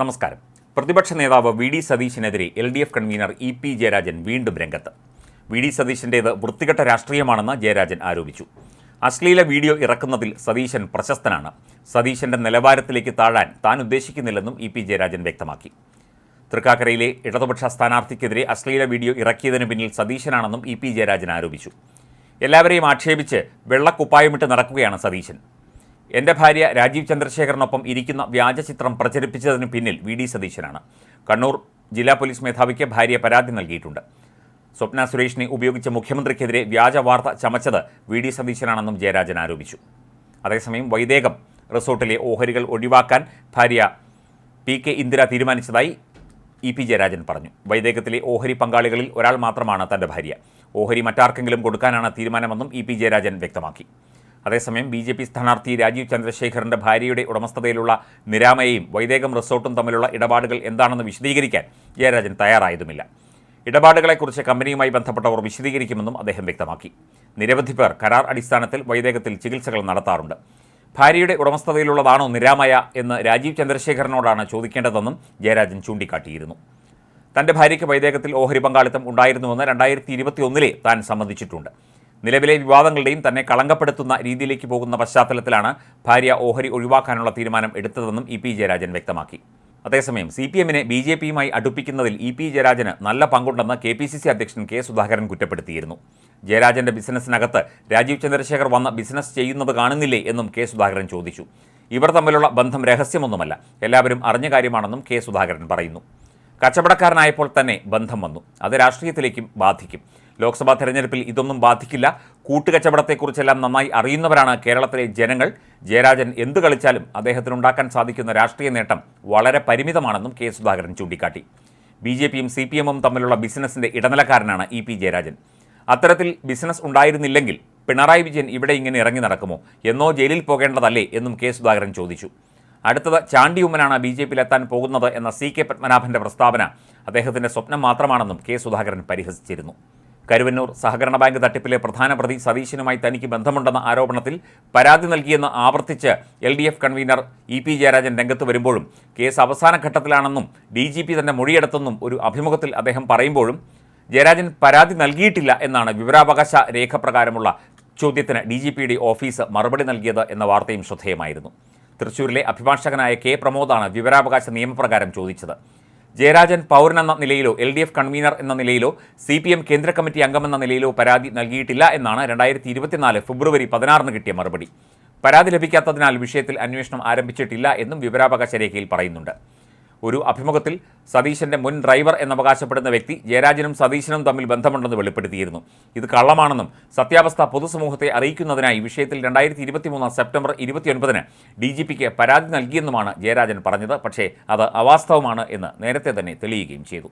നമസ്കാരം. പ്രതിപക്ഷ നേതാവ് V D സതീശിനെതിരെ L D F convener E P Jayarajan വീണ്ടും രംഗത്ത്. വി ഡി സതീശിന്റേത് വൃത്തികെട്ട രാഷ്ട്രീയമാണെന്ന് ജയരാജൻ ആരോപിച്ചു. അശ്ലീല വീഡിയോ ഇറക്കുന്നതിൽ സതീശൻ പ്രശസ്തനാണ്. സതീശന്റെ നിലവാരത്തിലേക്ക് താഴാൻ താൻ ഉദ്ദേശിക്കുന്നില്ലെന്നും ഇ പി ജയരാജൻ വ്യക്തമാക്കി. തൃക്കാക്കരയിലെ ഇടതുപക്ഷ സ്ഥാനാർത്ഥിക്കെതിരെ അശ്ലീല വീഡിയോ ഇറക്കിയതിന് പിന്നിൽ സതീശനാണെന്നും ഇ പി ജയരാജൻ ആരോപിച്ചു. എല്ലാവരെയും ആക്ഷേപിച്ച് വെള്ളക്കുപ്പായമിട്ട് നടക്കുകയാണ് സതീശൻ. എന്റെ ഭാര്യ രാജീവ് ചന്ദ്രശേഖറിനൊപ്പം ഇരിക്കുന്ന വ്യാജചിത്രം പ്രചരിപ്പിച്ചതിന് പിന്നിൽ വി ഡി സതീശനാണ്. കണ്ണൂർ ജില്ലാ പോലീസ് മേധാവിക്ക് ഭാര്യ പരാതി നൽകിയിട്ടുണ്ട്. സ്വപ്ന സുരേഷിനെ ഉപയോഗിച്ച മുഖ്യമന്ത്രിക്കെതിരെ വ്യാജ വാർത്ത ചമച്ചത് വി ഡി സതീശനാണെന്നും ജയരാജൻ ആരോപിച്ചു. അതേസമയം വൈദേകം റിസോർട്ടിലെ ഓഹരികൾ ഒഴിവാക്കാൻ ഭാര്യ പി കെ ഇന്ദിര തീരുമാനിച്ചതായി ഇ പി ജയരാജൻ പറഞ്ഞു. വൈദേകത്തിലെ ഓഹരി പങ്കാളികളിൽ ഒരാൾ മാത്രമാണ് തന്റെ ഭാര്യ. ഓഹരി മറ്റാർക്കെങ്കിലും കൊടുക്കാനാണ് തീരുമാനമെന്നും ഇ പി ജയരാജൻ വ്യക്തമാക്കി. അതേസമയം ബി ജെ പി സ്ഥാനാർത്ഥി രാജീവ് ചന്ദ്രശേഖറിന്റെ ഭാര്യയുടെ ഉടമസ്ഥതയിലുള്ള നിരാമയയും വൈദേകം റിസോർട്ടും തമ്മിലുള്ള ഇടപാടുകൾ എന്താണെന്ന് വിശദീകരിക്കാൻ ജയരാജൻ തയ്യാറായതുമില്ല. ഇടപാടുകളെക്കുറിച്ച് കമ്പനിയുമായി ബന്ധപ്പെട്ടവർ വിശദീകരിക്കുമെന്നും അദ്ദേഹം വ്യക്തമാക്കി. നിരവധി പേർ കരാർ അടിസ്ഥാനത്തിൽ വൈദേകത്തിൽ ചികിത്സകൾ നടത്താറുണ്ട്. ഭാര്യയുടെ ഉടമസ്ഥതയിലുള്ളതാണോ നിരാമയ എന്ന് രാജീവ് ചന്ദ്രശേഖരനോടാണ് ചോദിക്കേണ്ടതെന്നും ജയരാജൻ ചൂണ്ടിക്കാട്ടിയിരുന്നു. തന്റെ ഭാര്യയ്ക്ക് വൈദേകത്തിൽ ഓഹരി പങ്കാളിത്തം ഉണ്ടായിരുന്നുവെന്ന് രണ്ടായിരത്തി ഇരുപത്തിയൊന്നിലെ താൻ സമ്മതിച്ചിട്ടുണ്ട്. നിലവിലെ വിവാദങ്ങളുടെയും തന്നെ കളങ്കപ്പെടുത്തുന്ന രീതിയിലേക്ക് പോകുന്ന പശ്ചാത്തലത്തിലാണ് ഭാര്യ ഓഹരി ഒഴിവാക്കാനുള്ള തീരുമാനം എടുത്തതെന്നും ഇ പി ജയരാജൻ വ്യക്തമാക്കി. അതേസമയം സി പി എമ്മിനെ ബി ജെ പിയുമായി അടുപ്പിക്കുന്നതിൽ ഇ പി ജയരാജന് നല്ല പങ്കുണ്ടെന്ന് കെ പി സി സി അധ്യക്ഷൻ കെ സുധാകരൻ കുറ്റപ്പെടുത്തിയിരുന്നു. ജയരാജന്റെ ബിസിനസ്സിനകത്ത് രാജീവ് ചന്ദ്രശേഖർ വന്ന് ബിസിനസ് ചെയ്യുന്നത് കാണുന്നില്ലേ എന്നും കെ സുധാകരൻ ചോദിച്ചു. ഇവർ തമ്മിലുള്ള ബന്ധം രഹസ്യമൊന്നുമല്ല എല്ലാവരും അറിഞ്ഞ കാര്യമാണെന്നും കെ സുധാകരൻ പറയുന്നു. കച്ചവടക്കാരനായപ്പോൾ തന്നെ ബന്ധം വന്നു അത് രാഷ്ട്രീയത്തിലേക്കും ബാധിക്കും. ലോക്സഭാ തെരഞ്ഞെടുപ്പിൽ ഇതൊന്നും ബാധിക്കില്ല. കൂട്ടുകച്ചവടത്തെക്കുറിച്ചെല്ലാം നന്നായി അറിയുന്നവരാണ് കേരളത്തിലെ ജനങ്ങൾ. ജയരാജൻ എന്ത് കളിച്ചാലും അദ്ദേഹത്തിനുണ്ടാക്കാൻ സാധിക്കുന്ന രാഷ്ട്രീയ നേട്ടം വളരെ പരിമിതമാണെന്നും കെ സുധാകരൻ ചൂണ്ടിക്കാട്ടി. ബി ജെ പിയും സി പി എമ്മും തമ്മിലുള്ള ബിസിനസിന്റെ ഇടനിലക്കാരനാണ് ഇ പി ജയരാജൻ. അത്തരത്തിൽ ബിസിനസ് ഉണ്ടായിരുന്നില്ലെങ്കിൽ പിണറായി വിജയൻ ഇവിടെ ഇങ്ങനെ ഇറങ്ങി നടക്കുമോ? എന്നോ ജയിലിൽ പോകേണ്ടതല്ലേ എന്നും കെ സുധാകരൻ ചോദിച്ചു. അടുത്തത് ചാണ്ടി ഉമ്മനാണ് ബി ജെ പിയിലെത്താൻ പോകുന്നത് എന്ന സി കെ പത്മനാഭന്റെ പ്രസ്താവന അദ്ദേഹത്തിന്റെ സ്വപ്നം മാത്രമാണെന്നും കെ സുധാകരൻ പരിഹസിച്ചിരുന്നു. കരുവന്നൂർ സഹകരണ ബാങ്ക് തട്ടിപ്പിലെ പ്രധാന പ്രതി സതീശനുമായി തനിക്ക് ബന്ധമുണ്ടെന്ന ആരോപണത്തിൽ പരാതി നൽകിയെന്ന് ആവർത്തിച്ച് L D F convener E P Jayarajan രംഗത്ത് വരുമ്പോഴും കേസ് അവസാന ഘട്ടത്തിലാണെന്നും ഡി ജി പി തന്നെ മൊഴിയെടുത്തെന്നും ഒരു അഭിമുഖത്തിൽ അദ്ദേഹം പറയുമ്പോഴും ജയരാജൻ പരാതി നൽകിയിട്ടില്ല എന്നാണ് വിവരാവകാശ രേഖ പ്രകാരമുള്ള ചോദ്യത്തിന് ഡി ജി പിയുടെ ഓഫീസ് മറുപടി നൽകിയത് എന്ന വാർത്തയും ശ്രദ്ധേയമായിരുന്നു. തൃശൂരിലെ അഭിഭാഷകനായ കെ പ്രമോദാണ് വിവരാവകാശ നിയമപ്രകാരം ചോദിച്ചത്. ജയരാജൻ പൗരനെന്ന നിലയിലോ എൽ ഡി എഫ് കൺവീനർ എന്ന നിലയിലോ സി പി എം കേന്ദ്ര കമ്മിറ്റി അംഗമെന്ന നിലയിലോ പരാതി നൽകിയിട്ടില്ല എന്നാണ് രണ്ടായിരത്തി ഇരുപത്തിനാല് ഫെബ്രുവരി പതിനാറിന് കിട്ടിയ മറുപടി. പരാതി ലഭിക്കാത്തതിനാൽ വിഷയത്തിൽ അന്വേഷണം ആരംഭിച്ചിട്ടില്ല എന്നും വിവരാവകാശ രേഖയിൽ പറയുന്നുണ്ട്. ഒരു അഭിമുഖത്തിൽ സതീശന്റെ മുൻ ഡ്രൈവർ എന്നവകാശപ്പെടുന്ന വ്യക്തി ജയരാജനും സതീശനും തമ്മിൽ ബന്ധമുണ്ടെന്ന് വെളിപ്പെടുത്തിയിരുന്നു. ഇത് കള്ളമാണെന്നും സത്യാവസ്ഥ പൊതുസമൂഹത്തെ അറിയിക്കുന്നതിനായി വിഷയത്തിൽ രണ്ടായിരത്തി ഇരുപത്തിമൂന്ന് സെപ്റ്റംബർ ഇരുപത്തിയൊൻപതിന് ഡി ജി പിക്ക് പരാതി നൽകിയെന്നുമാണ് ജയരാജൻ പറഞ്ഞത്. പക്ഷേ അത് അവാസ്തവമാണ് എന്ന് നേരത്തെ തന്നെ തെളിയുകയും ചെയ്തു.